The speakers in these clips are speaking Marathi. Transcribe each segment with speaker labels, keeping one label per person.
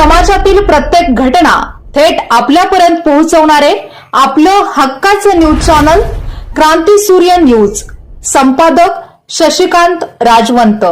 Speaker 1: समाजातील प्रत्येक घटना थेट आपल्यापर्यंत पोहोचवणारे आपलं हक्काचं न्यूज चॅनल क्रांती सूर्य न्यूज. संपादक शशिकांत राजवंत.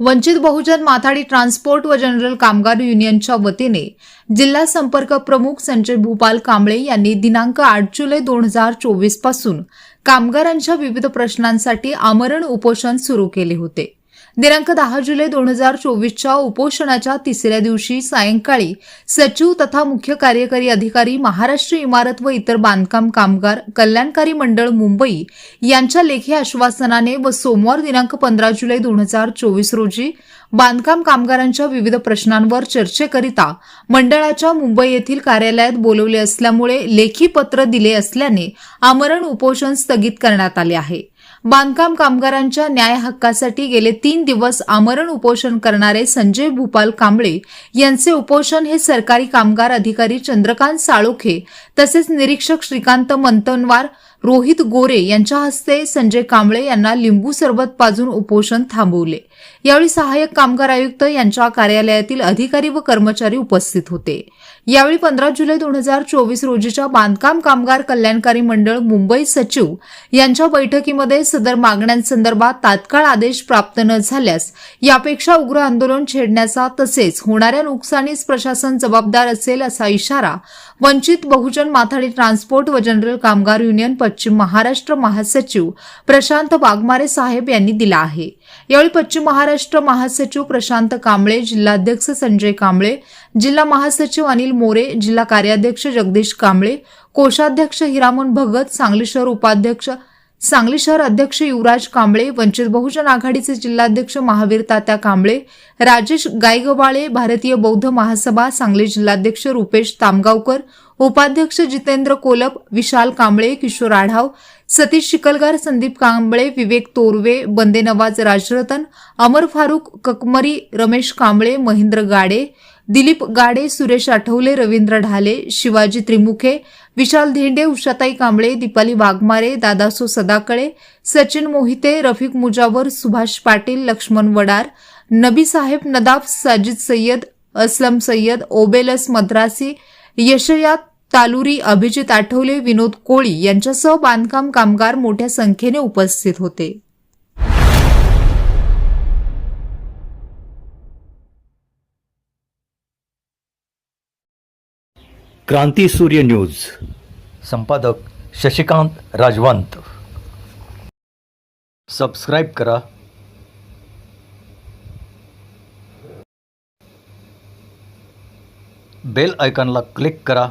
Speaker 1: वंचित बहुजन माथाडी ट्रान्सपोर्ट व जनरल कामगार युनियनच्या वतीने जिल्हा संपर्क प्रमुख संजय भूपाल कांबळे यांनी दिनांक आठ जुलै दोन हजार चोवीसपासून कामगारांच्या विविध प्रश्नांसाठी आमरण उपोषण सुरू केले होते. दिनांक दहा जुलै दोन हजार चोवीसच्या उपोषणाच्या तिसऱ्या दिवशी सायंकाळी सचिव तथा मुख्य कार्यकारी अधिकारी महाराष्ट्र इमारत व इतर बांधकाम कामगार कल्याणकारी मंडळ मुंबई यांच्या लेखी आश्वासनाने व सोमवार दिनांक पंधरा जुलै दोन हजार चोवीस रोजी बांधकाम कामगारांच्या विविध प्रश्नांवर चर्चेकरिता मंडळाच्या मुंबई येथील कार्यालयात बोलवले असल्यामुळे लेखी पत्र दिले असल्याने आमरण उपोषण स्थगित करण्यात आले आहे. बांधकाम कामगारांच्या न्याय हक्कासाठी गेले तीन दिवस आमरण उपोषण करणारे संजय भूपाल कांबळे यांचे उपोषण हे सरकारी कामगार अधिकारी चंद्रकांत साळोखे तसेच निरीक्षक श्रीकांत मंतनवार रोहित गोरे यांच्या हस्ते संजय कांबळे यांना लिंबू सरबत पाजून उपोषण थांबवले. यावेळी सहाय्यक कामगार आयुक्त यांच्या कार्यालयातील अधिकारी व कर्मचारी उपस्थित होते. यावेळी पंधरा जुलै दोन हजार चोवीस रोजीच्या बांधकाम कामगार कल्याणकारी मंडळ मुंबई सचिव यांच्या बैठकीमध्ये सदर मागण्यांसंदर्भात तात्काळ आदेश प्राप्त न झाल्यास यापेक्षा उग्र आंदोलन छेडण्याचा तसेच होणाऱ्या नुकसानीस प्रशासन जबाबदार असेल असा इशारा वंचित बहुजन माथाडी ट्रान्सपोर्ट व जनरल कामगार युनियन पश्चिम महाराष्ट्र महासचिव प्रशांत वाघमारे साहेब यांनी दिला आहे. यावेळी पश्चिम महाराष्ट्र महासचिव प्रशांत कांबळे जिल्हाध्यक्ष संजय कांबळे जिल्हा महासचिव अनिल मोरे जिल्हा कार्याध्यक्ष जगदीश कांबळे कोषाध्यक्ष हिरामन भगत सांगली शहर उपाध्यक्ष सांगली शहर अध्यक्ष युवराज कांबळे वंचित बहुजन आघाडीचे जिल्हाध्यक्ष महावीर तात्या कांबळे राजेश गायगवाळे भारतीय बौद्ध महासभा सांगली जिल्हाध्यक्ष रुपेश तामगावकर उपाध्यक्ष जितेंद्र कोलप विशाल कांबळे किशोर आढाव सतीश शिकलगार संदीप कांबळे विवेक तोरवे बंदे नवाज राजरतन अमर फारुक ककमरी रमेश कांबळे महेंद्र गाडे दिलीप गाडे सुरेश आठवले रवींद्र ढाले शिवाजी त्रिमुखे विशाल धेंडे उषाताई कांबळे दीपाली वाघमारे दादासो सदाकळे सचिन मोहिते रफिक मुजावर सुभाष पाटील लक्ष्मण वडार नबी साहेब नदाफ साजिद सय्यद असलम सय्यद ओबेलस मद्रासी यशयात तालुरी अभिजित आठवले विनोद कोळी यांच्यासह बांधकाम कामगार मोठ्या संख्येने उपस्थित होते.
Speaker 2: क्रांती सूर्य न्यूज. संपादक शशिकांत राजवंत. सबस्क्राईब करा. बेल आयकॉनला क्लिक करा.